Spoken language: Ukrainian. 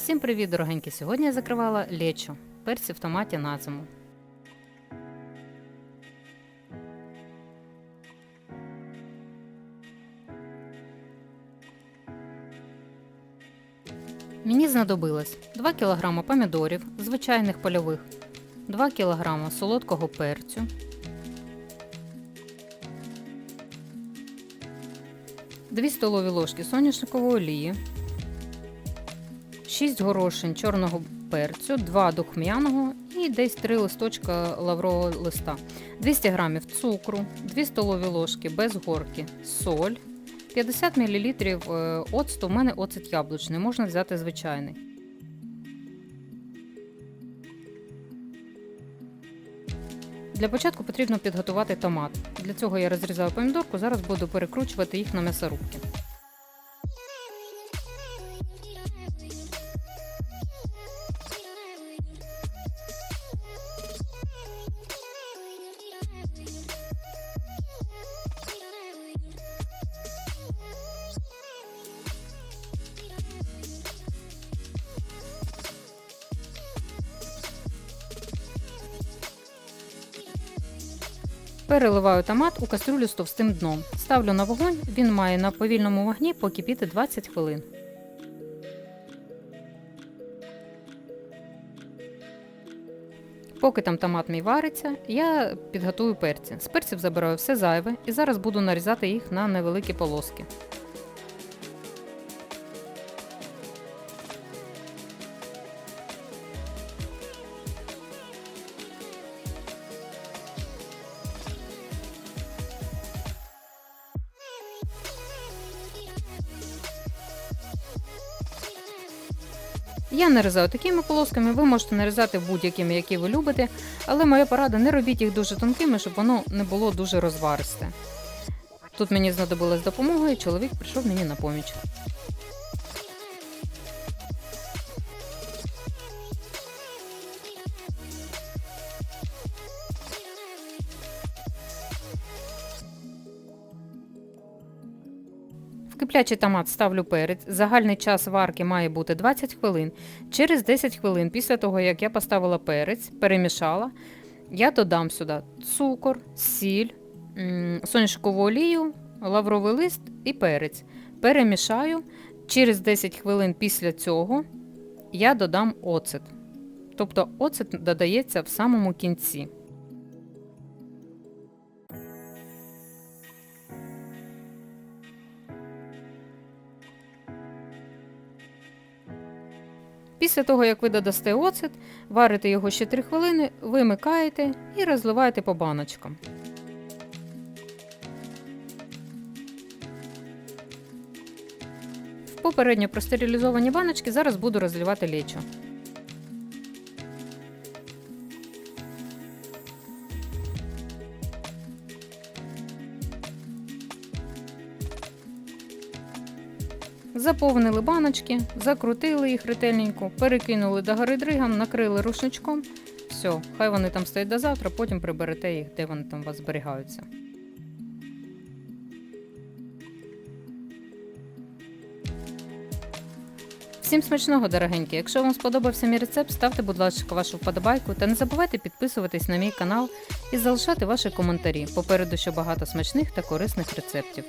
Всім привіт, дорогенькі! Сьогодні я закривала лечо, перці в томаті на зиму. Мені знадобилось 2 кг помідорів, звичайних польових, 2 кг солодкого перцю, 2 столові ложки соняшникової олії, 6 горошин чорного перцю, 2 духмяного і десь 3 листочка лаврового листа, 200 г цукру, 2 столові ложки без горки, соль, 50 мл е, оцту. У мене оцет яблучний, можна взяти звичайний. Для початку потрібно підготувати томат. Для цього я розрізаю помідорку, зараз буду перекручувати їх на м'ясорубки. Переливаю томат у кастрюлю з товстим дном. Ставлю на вогонь, він має на повільному вогні покипіти 20 хвилин. Поки там томат мій вариться, я підготую перці. З перців забираю все зайве і зараз буду нарізати їх на невеликі полоски. Я нарізаю такими полосками, ви можете нарізати будь-якими, які ви любите, але моя порада не робіть їх дуже тонкими, щоб воно не було дуже розваристе. Тут мені знадобилась допомога, і чоловік прийшов мені на поміч. Киплячий томат ставлю перець. Загальний час варки має бути 20 хвилин. Через 10 хвилин після того, як я поставила перець, перемішала, я додам сюди цукор, сіль, соняшкову олію, лавровий лист і перець. Перемішаю. Через 10 хвилин після цього я додам оцет. Тобто оцет додається в самому кінці. Після того, як ви додасте оцет, варите його ще 3 хвилини, вимикаєте і розливаєте по баночкам. В попередньо простерилізовані баночки зараз буду розливати лечо. Заповнили баночки, закрутили їх ретельненько, перекинули до гори дригом, накрили рушничком. Все, хай вони там стоять до завтра, потім приберете їх, де вони там у вас зберігаються. Всім смачного, дорогенькі! Якщо вам сподобався мій рецепт, ставте, будь ласка, вашу вподобайку та не забувайте підписуватись на мій канал і залишати ваші коментарі. Попереду ще багато смачних та корисних рецептів.